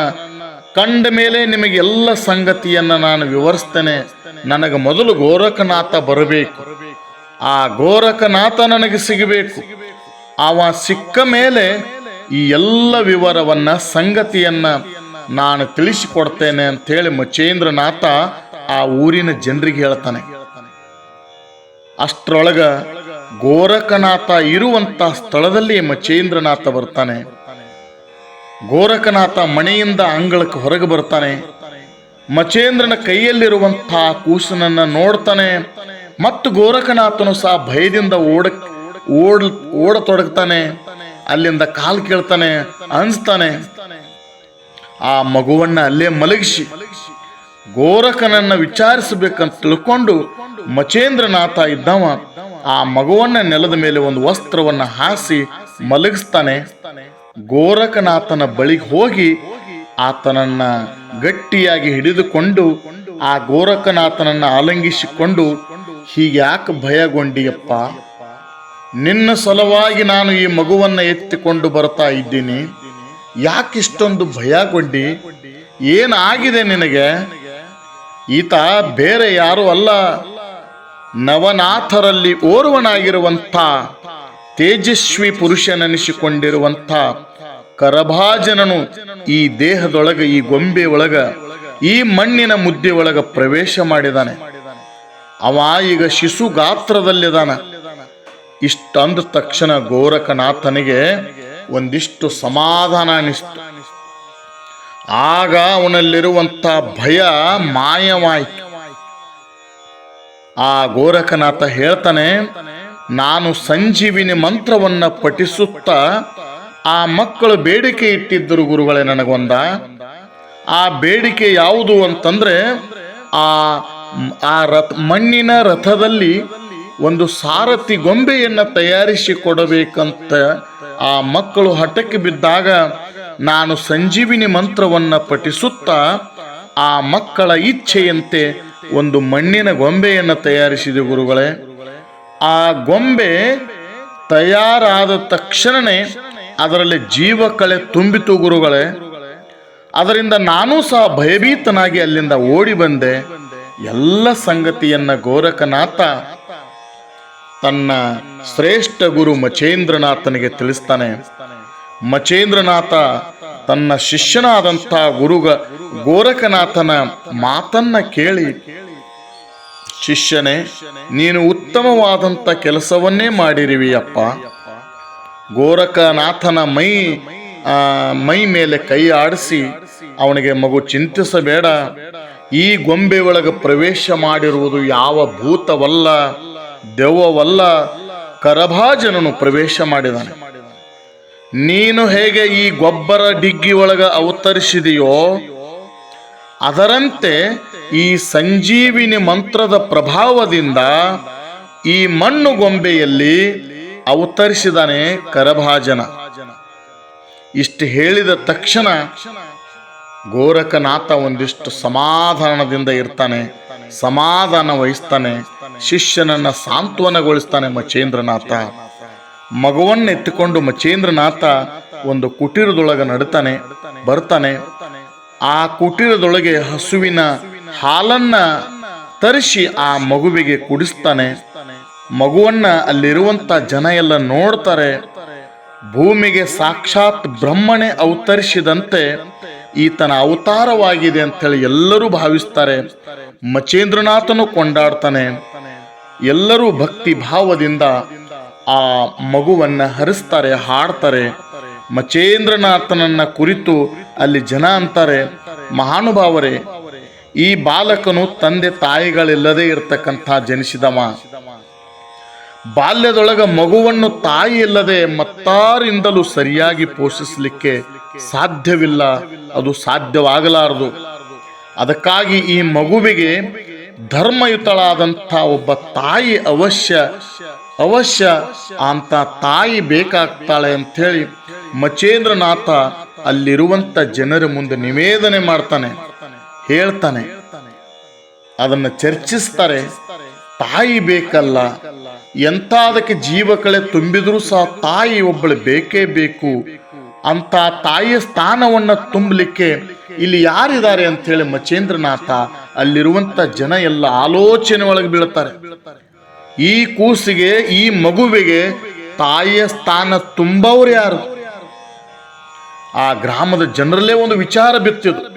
ಕಂಡ ಮೇಲೆ ನಿಮಗೆಲ್ಲ ಸಂಗತಿಯನ್ನ ನಾನು ವಿವರಿಸ್ತೇನೆ. ನನಗೆ ಮೊದಲು ಗೋರಖನಾಥ ಬರಬೇಕು. ಆ ಗೋರಖನಾಥ ನನಗೆ ಸಿಗಬೇಕು. ಅವ ಸಿಕ್ಕ ಮೇಲೆ ಈ ಎಲ್ಲ ವಿವರವನ್ನ, ಸಂಗತಿಯನ್ನ ನಾನು ತಿಳಿಸಿಕೊಡ್ತೇನೆ ಅಂತೇಳಿ ಮಚೇಂದ್ರನಾಥ ಆ ಊರಿನ ಜನರಿಗೆ ಹೇಳ್ತಾನೆ. ಅಷ್ಟರೊಳಗ ಗೋರಖನಾಥ ಇರುವಂತ ಸ್ಥಳದಲ್ಲಿ ಮಚೇಂದ್ರನಾಥ ಬರ್ತಾನೆ. ಗೋರಖನಾಥ ಮನೆಯಿಂದ ಅಂಗಳಕ್ಕೆ ಹೊರಗೆ ಬರ್ತಾನೆ. ಮಚೇಂದ್ರನ ಕೈಯಲ್ಲಿರುವಂತಹ ಕೂಸನನ್ನ ನೋಡ್ತಾನೆ. ಮತ್ತು ಗೋರಖನಾಥನು ಸಹ ಭಯದಿಂದ ಓಡ ಓಡ, ಓಡತೊಡಗ್ತಾನೆ. ಅಲ್ಲಿಂದ ಕಾಲು ಕೇಳ್ತಾನೆ ಅನ್ಸ್ತಾನೆ ಆ ಮಗುವನ್ನ ಅಲ್ಲೇ ಮಲಗಿಸಿ ಗೋರಖನನ್ನ ವಿಚಾರಿಸಬೇಕಂತ ತಿಳ್ಕೊಂಡು ಮಚೇಂದ್ರನಾಥ ಇದ್ದವ, ಆ ಮಗುವನ್ನ ನೆಲದ ಮೇಲೆ ಒಂದು ವಸ್ತ್ರವನ್ನ ಹಾಸಿ ಮಲಗಿಸ್ತಾನೆ. ಗೋರಖನಾಥನ ಬಳಿಗೆ ಹೋಗಿ ಆತನನ್ನ ಗಟ್ಟಿಯಾಗಿ ಹಿಡಿದುಕೊಂಡು ಆ ಗೋರಖನಾಥನನ್ನ ಆಲಂಗಿಸಿಕೊಂಡು, ಹೀಗ್ಯಾಕೆ ಭಯಗೊಂಡಿಯಪ್ಪ, ನಿನ್ನ ಸಲುವಾಗಿ ನಾನು ಈ ಮಗುವನ್ನ ಎತ್ತಿಕೊಂಡು ಬರ್ತಾ ಇದ್ದೀನಿ. ಯಾಕಿಷ್ಟೊಂದು ಭಯಗೊಂಡಿ? ಏನಾಗಿದೆ ನಿನಗೆ? ಈತ ಬೇರೆ ಯಾರು ಅಲ್ಲ. ನವನಾಥರಲ್ಲಿ ಓರ್ವನಾಗಿರುವಂಥ ತೇಜಸ್ವಿ ಪುರುಷನೆನಿಸಿಕೊಂಡಿರುವಂಥ ಕರಭಾಜನನು ಈ ದೇಹದೊಳಗ, ಈ ಗೊಂಬೆ ಒಳಗ, ಈ ಮಣ್ಣಿನ ಮುದ್ದೆ ಒಳಗ ಪ್ರವೇಶ ಮಾಡಿದಾನೆ. ಅವ ಈಗ ಶಿಶು ಗಾತ್ರದಲ್ಲಿದ್ದಾನ ಇಷ್ಟಂದ ತಕ್ಷಣ ಗೋರಖನಾಥನಿಗೆ ಒಂದಿಷ್ಟು ಸಮಾಧಾನ ಅನಿಸ್ತು. ಆಗ ಅವನಲ್ಲಿರುವಂತ ಭಯ ಮಾಯವಾಯಿತು. ಆ ಗೋರಖನಾಥ ಹೇಳ್ತಾನೆ, ನಾನು ಸಂಜೀವಿನಿ ಮಂತ್ರವನ್ನ ಪಠಿಸುತ್ತಾ ಆ ಮಕ್ಕಳು ಬೇಡಿಕೆ ಇಟ್ಟಿದ್ದರು ಗುರುಗಳೇ ನನಗೊಂದ. ಆ ಬೇಡಿಕೆ ಯಾವುದು ಅಂತಂದ್ರೆ, ಆ ಆ ರಥ, ಮಣ್ಣಿನ ರಥದಲ್ಲಿ ಒಂದು ಸಾರಥಿ ಗೊಂಬೆಯನ್ನು ತಯಾರಿಸಿ ಕೊಡಬೇಕಂತ ಆ ಮಕ್ಕಳು ಹಠಕ್ಕೆ ಬಿದ್ದಾಗ, ನಾನು ಸಂಜೀವಿನಿ ಮಂತ್ರವನ್ನ ಪಠಿಸುತ್ತಾ ಆ ಮಕ್ಕಳ ಇಚ್ಛೆಯಂತೆ ಒಂದು ಮಣ್ಣಿನ ಗೊಂಬೆಯನ್ನು ತಯಾರಿಸಿದೆ ಗುರುಗಳೇ. ಆ ಗೊಂಬೆ ತಯಾರಾದ ತಕ್ಷಣನೇ ಅದರಲ್ಲಿ ಜೀವಕಳೆ ತುಂಬಿತು ಗುರುಗಳೇ. ಅದರಿಂದ ನಾನೂ ಸಹ ಭಯಭೀತನಾಗಿ ಅಲ್ಲಿಂದ ಓಡಿ ಬಂದೆ. ಎಲ್ಲ ಸಂಗತಿಯನ್ನ ಗೋರಖನಾಥ ತನ್ನ ಶ್ರೇಷ್ಠ ಗುರು ಮಚೇಂದ್ರನಾಥನಿಗೆ ತಿಳಿಸ್ತಾನೆ. ಮಚೇಂದ್ರನಾಥ ತನ್ನ ಶಿಷ್ಯನಾದಂಥ ಗುರುಗ ಗೋರಖನಾಥನ ಮಾತನ್ನ ಕೇಳಿ, ಶಿಷ್ಯನೇ, ನೀನು ಉತ್ತಮವಾದಂಥ ಕೆಲಸವನ್ನೇ ಮಾಡಿರುವಿಯಪ್ಪ. ಗೋರಖನಾಥನ ಮೈ ಮೈ ಮೇಲೆ ಕೈ ಆಡಿಸಿ, ಅವನಿಗೆ ಮಗು ಚಿಂತಿಸಬೇಡ. ಈ ಗೊಂಬೆ ಒಳಗೆ ಪ್ರವೇಶ ಮಾಡಿರುವುದು ಯಾವ ಭೂತವಲ್ಲ, ದೆವ್ವವಲ್ಲ, ಕರಭಾಜನನು ಪ್ರವೇಶ ಮಾಡಿದಾನೆ. ನೀನು ಹೇಗೆ ಈ ಗೊಬ್ಬರ ಡಿಗ್ಗಿ ಒಳಗೆ ಅವತರಿಸಿದೆಯೋ, ಅದರಂತೆ ಈ ಸಂಜೀವಿನಿ ಮಂತ್ರದ ಪ್ರಭಾವದಿಂದ ಈ ಮಣ್ಣು ಗೊಂಬೆಯಲ್ಲಿ ಅವತರಿಸಿದಾನೆ ಕರಭಾಜನ. ಇಷ್ಟು ಹೇಳಿದ ತಕ್ಷಣ ಗೋರಖನಾಥ ಒಂದಿಷ್ಟು ಸಮಾಧಾನದಿಂದ ಇರ್ತಾನೆ, ಸಮಾಧಾನ ವಹಿಸ್ತಾನೆ, ಶಿಷ್ಯನನ್ನ ಸಾಂತ್ವನಗೊಳಿಸ್ತಾನೆ ಮಚೇಂದ್ರನಾಥ ಮಗುವನ್ನ ಎತ್ತಿಕೊಂಡು ಮಚೇಂದ್ರನಾಥ ಒಂದು ಕುಟೀರದೊಳಗೆ ನಡ್ತಾನೆ, ಬರ್ತಾನೆ. ಆ ಕುಟೀರದೊಳಗೆ ಹಸುವಿನ ಹಾಲನ್ನ ತರಿಸಿ ಆ ಮಗುವಿಗೆ ಕುಡಿಸ್ತಾನೆ. ಮಗುವನ್ನ ಅಲ್ಲಿರುವಂತ ಜನ ಎಲ್ಲ ನೋಡ್ತಾರೆ. ಭೂಮಿಗೆ ಸಾಕ್ಷಾತ್ ಬ್ರಹ್ಮಣೆ ಅವತರಿಸಿದಂತೆ ಈತನ ಅವತಾರವಾಗಿದೆ ಅಂತೇಳಿ ಎಲ್ಲರೂ ಭಾವಿಸ್ತಾರೆ. ಮಚೇಂದ್ರನಾಥನು ಕೊಂಡಾಡ್ತಾನೆ. ಎಲ್ಲರೂ ಭಕ್ತಿ ಭಾವದಿಂದ ಆ ಮಗುವನ್ನ ಹರಿಸ್ತಾರೆ, ಹಾಡ್ತಾರೆ. ಮಚೇಂದ್ರನಾಥನನ್ನ ಕುರಿತು ಅಲ್ಲಿ ಜನ ಅಂತಾರೆ, ಮಹಾನುಭಾವರೇ, ಈ ಬಾಲಕನು ತಂದೆ ತಾಯಿಗಳಿಲ್ಲದೆ ಇರತಕ್ಕಂಥ ಜನಿಸಿದವ. ಬಾಲ್ಯದೊಳಗ ಮಗುವನ್ನು ತಾಯಿ ಇಲ್ಲದೆ ಮತ್ತಾರಿಂದಲೂ ಸರಿಯಾಗಿ ಪೋಷಿಸಲಿಕ್ಕೆ ಸಾಧ್ಯವಿಲ್ಲ. ಅದು ಸಾಧ್ಯವಾಗಲಾರದು. ಅದಕ್ಕಾಗಿ ಈ ಮಗುವಿಗೆ ಧರ್ಮಯುತಳಾದಂಥ ಒಬ್ಬ ತಾಯಿ ಅವಶ್ಯ. ಅವಶ್ಯ ಅಂತ ತಾಯಿ ಬೇಕಾಗ್ತಾಳೆ ಅಂಥೇಳಿ ಮಚೇಂದ್ರನಾಥ ಅಲ್ಲಿರುವಂತ ಜನರ ಮುಂದೆ ನಿವೇದನೆ ಮಾಡ್ತಾನೆ, ಹೇಳ್ತಾನೆ. ಅದನ್ನು ಚರ್ಚಿಸ್ತಾರೆ. ತಾಯಿ ಬೇಕಲ್ಲ ಎಂತ ಅದಕ್ಕೆ ಜೀವ ಕಳೆ ತುಂಬಿದರೂ ಸಹ ತಾಯಿ ಒಬ್ಬಳು ಬೇಕೇ ಬೇಕು ಅಂತ ತಾಯಿಯ ಸ್ಥಾನವನ್ನ ತುಂಬಲಿಕ್ಕೆ ಇಲ್ಲಿ ಯಾರಿದ್ದಾರೆ ಅಂತ ಹೇಳಿ ಮಚೇಂದ್ರನಾಥ ಅಲ್ಲಿರುವಂತ ಜನ ಎಲ್ಲ ಆಲೋಚನೆ ಒಳಗೆ ಬೀಳ್ತಾರೆ. ಈ ಕೂಸಿಗೆ, ಈ ಮಗುವಿಗೆ ತಾಯಿಯ ಸ್ಥಾನ ತುಂಬವ್ರು ಯಾರು? ಆ ಗ್ರಾಮದ ಜನರಲ್ಲೇ ಒಂದು ವಿಚಾರ ಬಿತ್ತಿದ್ರು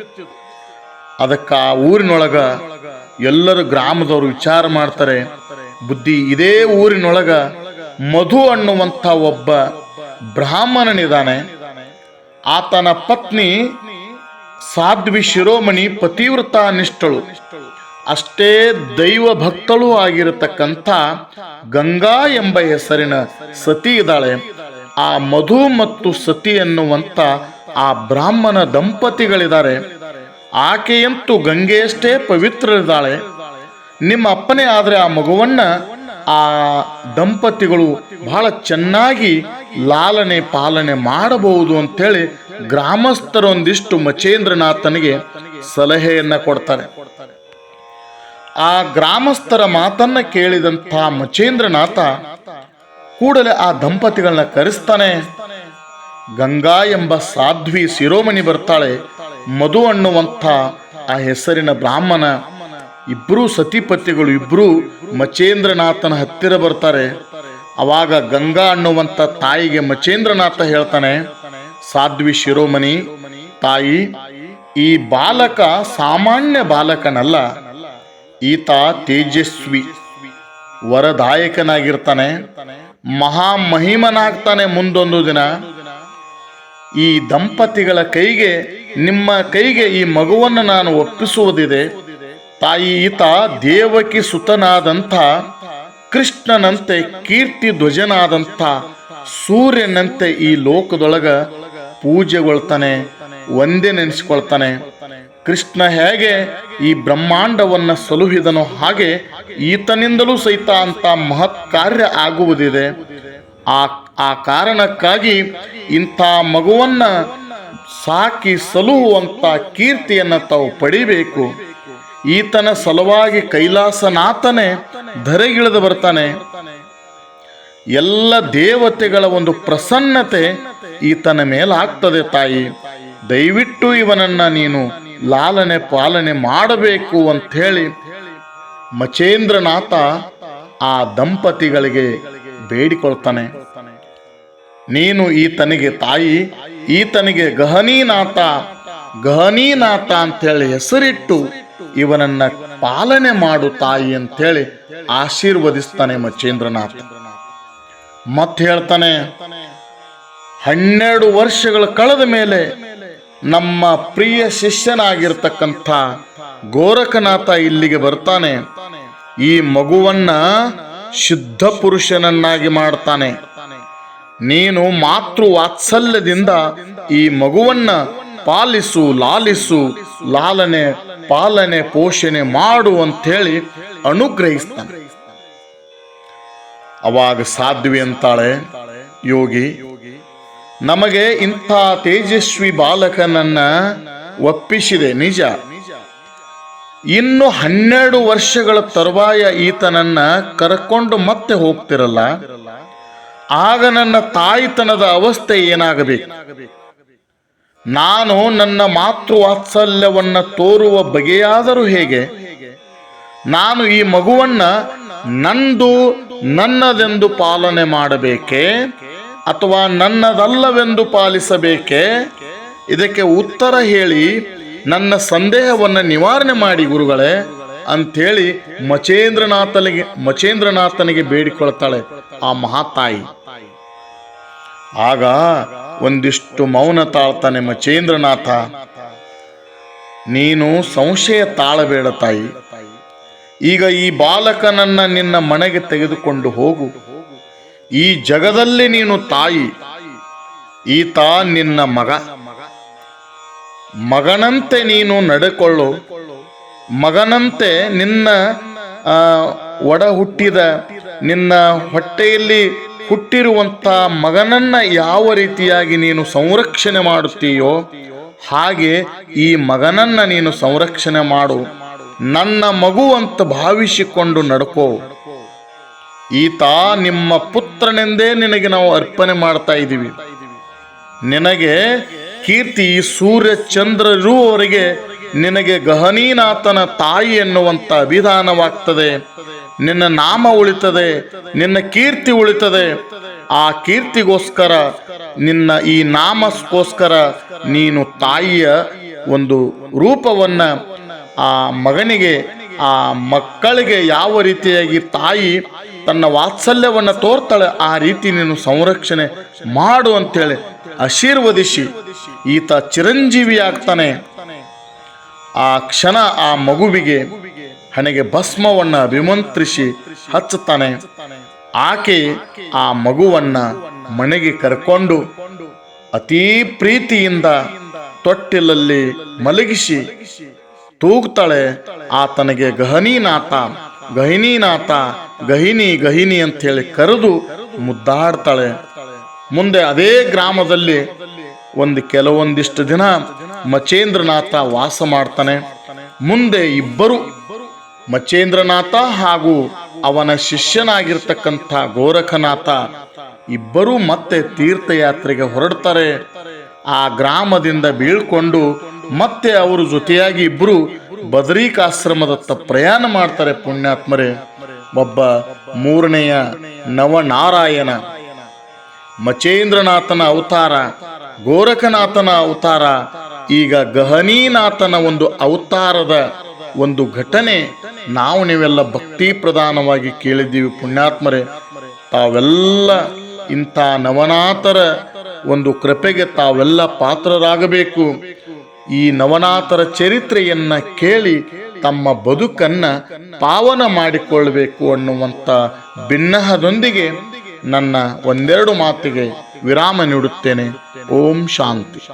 ಅದಕ್ಕ ಆ ಊರಿನೊಳಗ ಎಲ್ಲರೂ ಗ್ರಾಮದವರು ವಿಚಾರ ಮಾಡ್ತಾರೆ. ಬುದ್ಧಿ ಇದೇ ಊರಿನೊಳಗ ಮಧು ಅನ್ನುವಂಥ ಒಬ್ಬ ಬ್ರಾಹ್ಮಣನಿದ್ದಾನೆ. ಆತನ ಪತ್ನಿ ಸಾಧ್ವಿ ಶಿರೋಮಣಿ ಪತಿವ್ರತ ನಿಷ್ಠಳು ಅಷ್ಟೇ ದೈವ ಭಕ್ತಳೂ ಆಗಿರತಕ್ಕಂಥ ಗಂಗಾ ಎಂಬ ಹೆಸರಿನ ಸತಿ ಇದ್ದಾಳೆ. ಆ ಮಧು ಮತ್ತು ಸತಿ ಎನ್ನುವಂಥ ಆ ಬ್ರಾಹ್ಮಣ ದಂಪತಿಗಳಿದ್ದಾರೆ. ಆಕೆಯಂತೂ ಗಂಗೆಯಷ್ಟೇ ಪವಿತ್ರರಿದ್ದಾಳೆ. ನಿಮ್ಮ ಅಪ್ಪನೇ ಆದರೆ ಆ ಮಗುವನ್ನ ಆ ದಂಪತಿಗಳು ಬಹಳ ಚೆನ್ನಾಗಿ ಲಾಲನೆ ಪಾಲನೆ ಮಾಡಬಹುದು ಅಂತೇಳಿ ಗ್ರಾಮಸ್ಥರೊಂದಿಷ್ಟು ಮಚೇಂದ್ರನಾಥನಿಗೆ ಸಲಹೆಯನ್ನ ಕೊಡ್ತಾರೆ. ಆ ಗ್ರಾಮಸ್ಥರ ಮಾತನ್ನ ಕೇಳಿದಂಥ ಮಚೇಂದ್ರನಾಥ ಕೂಡಲೇ ಆ ದಂಪತಿಗಳನ್ನ ಕರೆಸ್ತಾನೆ. ಗಂಗಾ ಎಂಬ ಸಾಧ್ವಿ ಶಿರೋಮಣಿ ಬರ್ತಾಳೆ, ಮಧು ಅನ್ನುವಂಥ ಆ ಹೆಸರಿನ ಬ್ರಾಹ್ಮಣ. ಇಬ್ಬರೂ ಸತಿಪತಿಗಳು ಇಬ್ಬರೂ ಮಚೇಂದ್ರನಾಥನ ಹತ್ತಿರ ಬರ್ತಾರೆ. ಅವಾಗ ಗಂಗಾ ಅನ್ನುವಂಥ ತಾಯಿಗೆ ಮಚೇಂದ್ರನಾಥ ಹೇಳ್ತಾನೆ, ಸಾಧ್ವಿ ಶಿರೋಮಣಿ, ತಾಯಿ, ಈ ಬಾಲಕ ಸಾಮಾನ್ಯ ಬಾಲಕನಲ್ಲ. ಈತ ತೇಜಸ್ವಿ, ವರದಾಯಕನಾಗಿರ್ತಾನೆ, ಮಹಾಮಹಿಮನಾಗ್ತಾನೆ ಮುಂದೊಂದು ದಿನ. ಈ ದಂಪತಿಗಳ ಕೈಗೆ, ನಿಮ್ಮ ಕೈಗೆ ಈ ಮಗುವನ್ನು ನಾನು ಒಪ್ಪಿಸುವುದಿದೆ. ತಾಯಿ ಈತ ದೇವಕಿ ಸುತನಾದಂಥ, ಕೃಷ್ಣನಂತೆ ಕೀರ್ತಿ ಧ್ವಜನಾದಂಥ, ಸೂರ್ಯನಂತೆ ಈ ಲೋಕದೊಳಗ ಪೂಜೆಗೊಳ್ತಾನೆ ಒಂದೇ ನೆನೆಸ್ಕೊಳ್ತಾನೆ. ಕೃಷ್ಣ ಹೇಗೆ ಈ ಬ್ರಹ್ಮಾಂಡವನ್ನ ಸಲುಹಿದನು ಹಾಗೆ ಈತನಿಂದಲೂ ಸಹಿತ ಅಂತ ಮಹತ್ ಕಾರ್ಯ ಆಗುವುದಿದೆ. ಆ ಆ ಕಾರಣಕ್ಕಾಗಿ ಇಂಥ ಮಗುವನ್ನ ಸಾಕಿ ಸಲುಹುವಂತ ಕೀರ್ತಿಯನ್ನ ತಾವು ಪಡಿಬೇಕು. ಈತನ ಸಲುವಾಗಿ ಕೈಲಾಸನಾಥನೇ ಧರೆಗಿಳಿದು ಬರ್ತಾನೆ. ಎಲ್ಲ ದೇವತೆಗಳ ಒಂದು ಪ್ರಸನ್ನತೆ ಈತನ ಮೇಲಾಗ್ತದೆ ತಾಯಿ. ದಯವಿಟ್ಟು ಇವನನ್ನ ನೀನು ಲಾಲನೆ ಪಾಲನೆ ಮಾಡಬೇಕು ಅಂಥೇಳಿ ಮಚೇಂದ್ರನಾಥ ಆ ದಂಪತಿಗಳಿಗೆ ಬೇಡಿಕೊಳ್ತಾನೆ. ನೀನು ಈತನಿಗೆ ತಾಯಿ, ಈತನಿಗೆ ಗಹನೀನಾಥ ಗಹನೀನಾಥ ಅಂಥೇಳಿ ಹೆಸರಿಟ್ಟು ಇವನನ್ನ ಪಾಲನೆ ಮಾಡು ತಾಯಿ ಅಂಥೇಳಿ ಆಶೀರ್ವದಿಸ್ತಾನೆ ಮಚೇಂದ್ರನಾಥ. ಮತ್ತೆ ಹೇಳ್ತಾನೆ, ಹನ್ನೆರಡು ವರ್ಷಗಳು ಕಳೆದ ಮೇಲೆ ನಮ್ಮ ಪ್ರಿಯ ಶಿಷ್ಯನಾಗಿರ್ತಕ್ಕಂಥ ಗೋರಖನಾಥ ಇಲ್ಲಿಗೆ ಬರ್ತಾನೆ. ಈ ಮಗುವನ್ನ ಶುದ್ಧ ಪುರುಷನನ್ನಾಗಿ ಮಾಡ್ತಾನೆ. ನೀನು ಮಾತೃ ವಾತ್ಸಲ್ಯದಿಂದ ಈ ಮಗುವನ್ನ ಪಾಲಿಸು, ಲಾಲಿಸು, ಲಾಲನೆ, ಪಾಲನೆ, ಪೋಷಣೆ ಮಾಡು ಅಂಥೇಳಿ ಅನುಗ್ರಹಿಸ್ತಾನೆ. ಅವಾಗ ಸಾಧ್ವಿ ಅಂತಾಳೆ, ಯೋಗಿ ನಮಗೆ ಇಂಥ ತೇಜಸ್ವಿ ಬಾಲಕನನ್ನ ಒಪ್ಪಿಸಿದೆ, ನಿಜ. ಇನ್ನು ಹನ್ನೆರಡು ವರ್ಷಗಳ ತರುವಾಯ ಈತನನ್ನ ಕರ್ಕೊಂಡು ಮತ್ತೆ ಹೋಗ್ತಿರಲ್ಲ? ಆಗ ನನ್ನ ತಾಯಿತನದ ಅವಸ್ಥೆ ಏನಾಗಬೇಕು? ನಾನು ನನ್ನ ಮಾತೃ ವಾತ್ಸಲ್ಯವನ್ನು ತೋರುವ ಬಗೆಯಾದರೂ ಹೇಗೆ? ನಾನು ಈ ಮಗುವನ್ನ ನಂದು ನನ್ನದೆಂದು ಪಾಲನೆ ಮಾಡಬೇಕೇ? ಅಥವಾ ನನ್ನದಲ್ಲವೆಂದು ಪಾಲಿಸಬೇಕೆ? ಇದಕ್ಕೆ ಉತ್ತರ ಹೇಳಿ, ನನ್ನ ಸಂದೇಹವನ್ನು ನಿವಾರಣೆ ಮಾಡಿ ಗುರುಗಳೇ, ಅಂಥೇಳಿ ಮಚೇಂದ್ರನಾಥನಿಗೆ ಮಚೇಂದ್ರನಾಥನಿಗೆ ಬೇಡಿಕೊಳ್ತಾಳೆ ಆ ಮಹಾತಾಯಿ. ಆಗ ಒಂದಿಷ್ಟು ಮೌನ ತಾಳ್ತಾನೆ ಮಚೇಂದ್ರನಾಥ. ನೀನು ಸಂಶಯ ತಾಳಬೇಡ ತಾಯಿ. ಈಗ ಈ ಬಾಲಕನನ್ನ ನಿನ್ನ ಮನೆಗೆ ತೆಗೆದುಕೊಂಡು ಹೋಗು. ಈ ಜಗದಲ್ಲಿ ನೀನು ತಾಯಿ. ಈತ ನಿನ್ನ ಮಗ. ಮಗನಂತೆ ನೀನು ನಡೆಕೊಳ್ಳು. ಮಗನಂತೆ ನಿನ್ನ ಒಡ ಹುಟ್ಟಿದ ನಿನ್ನ ಹೊಟ್ಟೆಯಲ್ಲಿ ಹುಟ್ಟಿರುವಂತ ಮಗನನ್ನ ಯಾವ ರೀತಿಯಾಗಿ ನೀನು ಸಂರಕ್ಷಣೆ ಮಾಡುತ್ತೀಯೋ, ಹಾಗೆ ಈ ಮಗನನ್ನ ನೀನು ಸಂರಕ್ಷಣೆ ಮಾಡು. ನನ್ನ ಮಗುವಂತ ಭಾವಿಸಿಕೊಂಡು ನಡ್ಕೋ. ಈತ ನಿಮ್ಮ ಪುತ್ರನೆಂದೇ ನಿನಗೆ ನಾವು ಅರ್ಪಣೆ ಮಾಡ್ತಾ ಇದ್ದೀವಿ. ನಿನಗೆ ಕೀರ್ತಿ ಸೂರ್ಯ ಚಂದ್ರ ಇರುವವರೆಗೆ ನಿನಗೆ ಗಹನೀನಾಥನ ತಾಯಿ ಎನ್ನುವಂತ ವಿಧಾನವಾಗ್ತದೆ. ನಿನ್ನ ನಾಮ ಉಳಿತದೆ, ನಿನ್ನ ಕೀರ್ತಿ ಉಳಿತದೆ. ಆ ಕೀರ್ತಿಗೋಸ್ಕರ, ನಿನ್ನ ಈ ನಾಮಕ್ಕೋಸ್ಕರ ನೀನು ತಾಯಿಯ ಒಂದು ರೂಪವನ್ನ ಆ ಮಗನಿಗೆ, ಆ ಮಕ್ಕಳಿಗೆ ಯಾವ ರೀತಿಯಾಗಿ ತಾಯಿ ತನ್ನ ವಾತ್ಸಲ್ಯವನ್ನು ತೋರ್ತಾಳೆ, ಆ ರೀತಿ ನೀನು ಸಂರಕ್ಷಣೆ ಮಾಡು ಅಂತೇಳಿ ಆಶೀರ್ವದಿಸಿ, ಈತ ಚಿರಂಜೀವಿ ಆಗ್ತಾನೆ ಆ ಕ್ಷಣ ಆ ಮಗುವಿಗೆ ಹಣೆಗೆ ಭಸ್ಮವನ್ನು ಅಭಿಮಂತ್ರಿಸಿ ಹಚ್ಚುತ್ತಾನೆ. ಆಕೆ ಆ ಮಗುವನ್ನ ಮನೆಗೆ ಕರ್ಕೊಂಡು ಅತೀ ಪ್ರೀತಿಯಿಂದ ತೊಟ್ಟಿಲಲ್ಲಿ ಮಲಗಿಸಿ ತೂಗ್ತಾಳೆ, ಆತನಿಗೆ ಗಹನೀನಾಥ. ಗಹಿನೀನಾಥ, ಗಹಿನಿ ಗಹಿನಿ ಅಂತ ಹೇಳಿ ಕರೆದು ಮುದ್ದಾಡ್ತಾಳೆ. ಮುಂದೆ ಅದೇ ಗ್ರಾಮದಲ್ಲಿ ಒಂದು ಕೆಲವೊಂದಿಷ್ಟು ದಿನ ಮಚೇಂದ್ರನಾಥ ವಾಸ ಮಾಡ್ತಾನೆ. ಮುಂದೆ ಇಬ್ಬರು ಮಚೇಂದ್ರನಾಥ ಹಾಗೂ ಅವನ ಶಿಷ್ಯನಾಗಿರ್ತಕ್ಕಂಥ ಗೋರಖನಾಥ ಇಬ್ಬರೂ ಮತ್ತೆ ತೀರ್ಥಯಾತ್ರೆಗೆ ಹೊರಡ್ತಾರೆ. ಆ ಗ್ರಾಮದಿಂದ ಬೀಳ್ಕೊಂಡು ಮತ್ತೆ ಅವರು ಜೊತೆಯಾಗಿ ಇಬ್ಬರು ಬದರಿಕಾಶ್ರಮದತ್ತ ಪ್ರಯಾಣ ಮಾಡ್ತಾರೆ ಪುಣ್ಯಾತ್ಮರೇ. ಒಬ್ಬ ಮೂರನೆಯ ನವನಾರಾಯಣ. ಮಚೇಂದ್ರನಾಥನ ಅವತಾರ, ಗೋರಖನಾಥನ ಅವತಾರ, ಈಗ ಗಹನೀನಾಥನ ಒಂದು ಅವತಾರದ ಒಂದು ಘಟನೆ ನಾವು ನೀವೆಲ್ಲ ಭಕ್ತಿ ಪ್ರಧಾನವಾಗಿ ಕೇಳಿದ್ದೀವಿ ಪುಣ್ಯಾತ್ಮರೇ. ತಾವೆಲ್ಲ ಇಂಥ ನವನಾಥರ ಒಂದು ಕೃಪೆಗೆ ತಾವೆಲ್ಲ ಪಾತ್ರರಾಗಬೇಕು. ಈ ನವನಾಥರ ಚರಿತ್ರೆಯನ್ನ ಕೇಳಿ ತಮ್ಮ ಬದುಕನ್ನ ಪಾವನ ಮಾಡಿಕೊಳ್ಳಬೇಕು ಅನ್ನುವಂಥ ಭಿನ್ನಹದೊಂದಿಗೆ ನನ್ನ ಒಂದೆರಡು ಮಾತಿಗೆ ವಿರಾಮ ನೀಡುತ್ತೇನೆ. ಓಂ ಶಾಂತಿ.